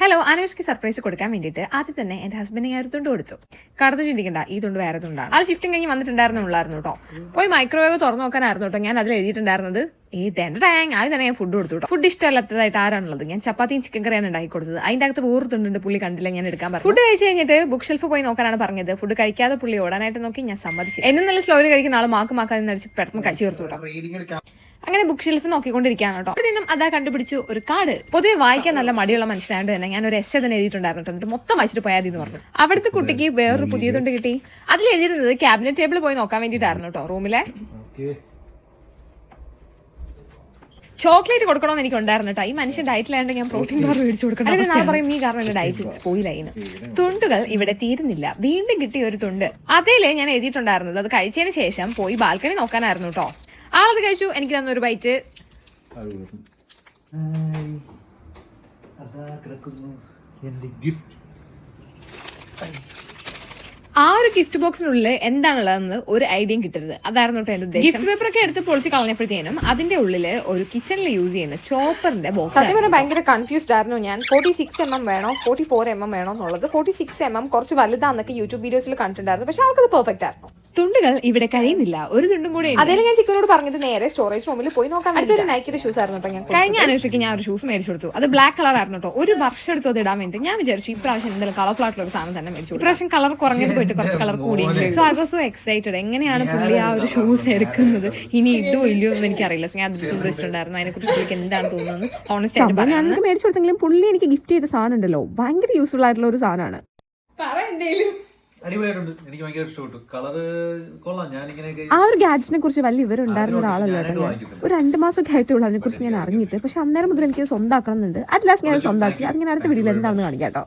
Hello അനുഷ്ക്ക് surprise കൊടുക്കാൻ വേണ്ടിയിട്ട് ആദ്യം തന്നെ എന്റെ ഹസ്ബൻഡ് ഞാൻ ഒരു തുണ്ട് കൊടുത്തു. കടന്നു ചിന്തിക്കണ്ട ഈ തുണ്ട് വേറെ തുണ്ടാണ്. ആ ഷിഫ്റ്റിംഗ് കഴിഞ്ഞ് വന്നിട്ടുണ്ടായിരുന്നുള്ളായിരുന്നു കേട്ടോ. പോയി മൈക്രോവേവ് തുറന്നു നോക്കാനായിരുന്നു കേട്ടോ. ഞാൻ അതിൽ എഴുതിയിട്ടുണ്ടായിരുന്നത് ഈ ടെൻഡ് ടാങ് ആദ്യം തന്നെ ഞാൻ ഫുഡ് കൊടുത്തു കേട്ടോ. ഫുഡ് ഇഷ്ടമല്ലാത്തതായിട്ട് ആരാണുള്ളത്? ഞാൻ ചപ്പാത്തിയും ചിക്കൻ കറിയാണ് ഉണ്ടാക്കി കൊടുത്തത്. അതിന്റെ അകത്ത് വേറെ തുണ്ടുണ്ട് പുള്ളി കണ്ടില്ല ഞാൻ എടുക്കാൻ പറഞ്ഞു. ഫുഡ് കഴിച്ച് കഴിഞ്ഞിട്ട് ബുക്ക് ഷെൽഫ് പോയി നോക്കാനാണ് പറഞ്ഞത്. ഫുഡ് കഴിക്കാതെ പുള്ളി ഓടാനായിട്ട് നോക്കി ഞാൻ സമ്മതിച്ചു എന്നും നല്ല സ്ലോയിൽ കഴിക്കുന്ന ആൾ മാക്ക് മാക്കാതെ അടിച്ച് പെട്ടെന്ന് കഴിച്ചു കൊടുത്തു കേട്ടോ. അങ്ങനെ ബുക്ക് ഷെൽഫ് നോക്കിക്കൊണ്ടിരിക്കുകയാണ് കേട്ടോ. അവിടെ നിന്നും അതാ കണ്ടുപിടിച്ചു ഒരു കാർഡ്. പൊതുവെ വായിക്കാൻ നല്ല മടിയുള്ള മനുഷ്യനായത് തന്നെ ഞാൻ ഒരു എസ് തന്നെ എഴുതിയിട്ടുണ്ടായിരുന്നു. എന്നിട്ട് മൊത്തം വായിച്ചിട്ട് പോയാൽ മതി എന്ന് പറഞ്ഞു. അവിടുത്തെ കുട്ടിക്ക് വേറൊരു പുതിയതുണ്ട് കിട്ടി. അതിൽ എഴുതിയിരുന്നത് ക്യാബിനറ്റ് ടേബിൾ പോയി നോക്കാൻ വേണ്ടിയിട്ടായിരുന്നു കേട്ടോ റൂമിലെ. ചോക്ലേറ്റ് കൊടുക്കണമെന്ന് എനിക്ക് ഉണ്ടായിരുന്നു കേട്ടോ. ഈ മനുഷ്യൻ ഡയറ്റിലായതുകൊണ്ട് ഞാൻ പ്രോട്ടീൻ ബാർ മേടിച്ചു കൊടുക്കണം അല്ലെങ്കിൽ ഞാൻ പറയും ഈ കാരണം എന്റെ ഡയറ്റ് സ്പോയിലായിന് തുണ്ടുകൾ ഇവിടെ തീരുന്നില്ല. വീണ്ടും കിട്ടിയ ഒരു തുണ്ട്. അതേലേ ഞാൻ എഴുതിയിട്ടുണ്ടായിരുന്നത്. അത് കഴിച്ചതിന് ശേഷം പോയി ബാൽക്കണി നോക്കാനായിരുന്നു കേട്ടോ. ആളത് കഴിച്ചു. എനിക്ക് തന്നൊരു ബൈറ്റ് ആ ഒരു ഗിഫ്റ്റ് ബോക്സിനുള്ളിൽ എന്താണുള്ളതെന്ന് ഒരു ഐഡിയ കിട്ടരുത്. അതായിരുന്നു കേട്ടോ എന്റെ ഉദ്ദേശം. ഗിഫ്റ്റ് പേപ്പർ ഒക്കെ എടുത്ത് പൊളിച്ച് കളഞ്ഞപ്പോഴത്തേനും അതിന്റെ ഉള്ളിൽ ഒരു കിച്ചണിൽ യൂസ് ചെയ്യുന്ന ചോപ്പറിന്റെ ബോക്സ് സത്യം പറഞ്ഞാൽ ഭയങ്കര കൺഫ്യൂസ്ഡ് ആയിരുന്നു ഞാൻ. ഫോർട്ടി സിക്സ് എം എം വേണോ? ഫോർട്ടി ഫോർ എം എം വേണോ എന്നുള്ളത്. ഫോർട്ടി സിക്സ് എം എം കുറച്ച് വലുതാന്നൊക്കെ യൂട്യൂബ് വീഡിയോസിൽ കണ്ടിട്ടുണ്ടായിരുന്നു. പക്ഷെ ആൾക്കത് പെർഫെക്റ്റ് ആയിരുന്നു. തുണ്ടുകൾ ഇവിടെ കഴിയുന്നില്ല ഒരു തുണ്ടും കൂടെ. അതിൽ ഞാൻ ചിക്കനോട് പറഞ്ഞത് നേരെ സ്റ്റോറേജ് റൂമിൽ പോയി നോക്കാൻ അടുത്തൊരു നൈക്കിയുടെ ഷൂസ് ആയിരുന്നു കേട്ടോ ഞാൻ കഴിഞ്ഞ അനുഷ്ഠയ്ക്ക് ഞാൻ ഒരു ഷൂസ് മേടിച്ചു കൊടുത്തു. അത് ബ്ലാക്ക് കളർ ആയിരുന്നു കേട്ടോ. ഒരു വർഷം എടുത്തു അത് ഇടാൻ വേണ്ടി ഞാൻ വിചാരിച്ചു ഇപ്രാവശ്യം എന്തെങ്കിലും കളർഫുൾ ആയിട്ടുള്ള ഒരു സാധനം തന്നെ മേടിച്ചു ഇപ്രാവശ്യം കളർ കുറഞ്ഞത് പോയിട്ട് കുറച്ച് കളർ കൂടി so I was so excited എങ്ങനെയാണ് പുള്ളി ആ ഒരു ഷൂസ് എടുക്കുന്നത്? ഇനി ഇട്ടോ ഇല്ലയോ എന്ന് എനിക്കറിയില്ല. സോ ഞാൻ അത് ഉദ്ദേശിച്ചിട്ടുണ്ടായിരുന്നു അതിനെ കുറിച്ച് പുള്ളിക്ക് എന്താണ് തോന്നുന്നത് ഓണസ്റ്റ് ആയിട്ട് ഞാൻ മേടിച്ചു കൊടുത്തെങ്കിലും പുള്ളി എനിക്ക് ഗിഫ്റ്റ് ചെയ്ത സാധനം ഉണ്ടല്ലോ. ഭയങ്കര യൂസ്ഫുൾ ആയിട്ടുള്ള ഒരു സാധനമാണ്. അടിപൊളിയായിട്ടുണ്ട്. എനിക്ക് ഭയങ്കര ഇഷ്ടപ്പെട്ടു. കളറ് കൊള്ളാം. ഞാൻ ഇങ്ങനെയൊക്കെ ആ ഒരു ഗാഡ്ജറ്റിനെ കുറിച്ച് വലിയ ഇവർ ഉണ്ടായിരുന്ന ഒരാളല്ലോ ഒരു രണ്ട് മാസമൊക്കെ ആയിട്ടുള്ളൂ അതിനെ കുറിച്ച് ഞാൻ അറിഞ്ഞിട്ട്. പക്ഷെ അന്നേരം മുതൽ എനിക്ക് സ്വന്തമാക്കണം എന്നുണ്ട് അറ്റ് ലാസ്റ്റ് ഞാൻ സ്വന്തമാക്കി അതിങ്ങനെ അടുത്ത വീഡിയോയിൽ എന്താണെന്ന് കാണിക്കാം കേട്ടോ.